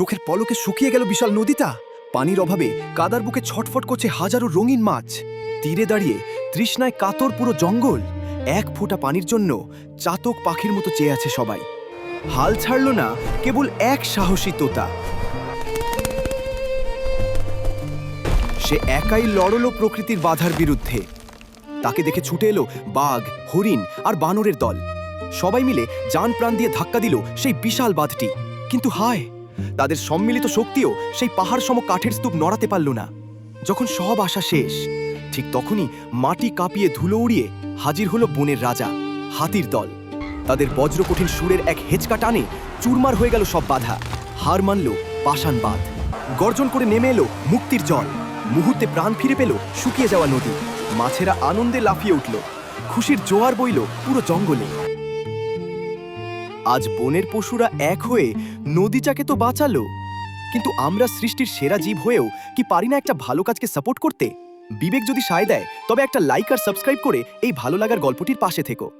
চোখের পলকে শুকিয়ে গেল বিশাল নদীটা। পানির অভাবে কাদার বুকে ছটফট করছে হাজারো রঙিন মাছ। তীরে দাঁড়িয়ে তৃষ্ণায় কাতর পুরো জঙ্গল। এক ফোঁটা পানির জন্য চাতক পাখির মতো চেয়ে আছে সবাই। হাল ছাড়ল না কেবল এক সাহসী তোতা। সে একাই লড়ল প্রকৃতির বাধার বিরুদ্ধে। তাকে দেখে ছুটে এলো বাঘ, হরিণ আর বানরের দল। সবাই মিলে জান প্রাণ দিয়ে ধাক্কা দিল সেই বিশাল বাঁধটি। কিন্তু হায়! তাদের সম্মিলিত শক্তিও সেই পাহাড় সম কাঠের স্তূপ নড়াতে পারল না। যখন সব আশা শেষ, ঠিক তখনই মাটি কাঁপিয়ে ধুলো উড়িয়ে হাজির হলো বনের রাজা, হাতির দল। তাদের বজ্রকঠিন সুরের এক হেঁচকা টানে চুরমার হয়ে গেল সব বাধা। হার মানল পাষাণ বাঁধ। গর্জন করে নেমে এলো মুক্তির জল। মুহূর্তে প্রাণ ফিরে পেল শুকিয়ে যাওয়া নদী। মাছেরা আনন্দে লাফিয়ে উঠল। খুশির জোয়ার বইল পুরো জঙ্গলে। আজ বনের পশুরা এক হয়ে নদীটাকে তো বাঁচালো। কিন্তু আমরা সৃষ্টির সেরা জীব হয়েও কি পারি না একটা ভালো কাজকে সাপোর্ট করতে? বিবেক যদি সায় দেয়, তবে একটা লাইক আর সাবস্ক্রাইব করে এই ভালো লাগার গল্পটির পাশে থেকো।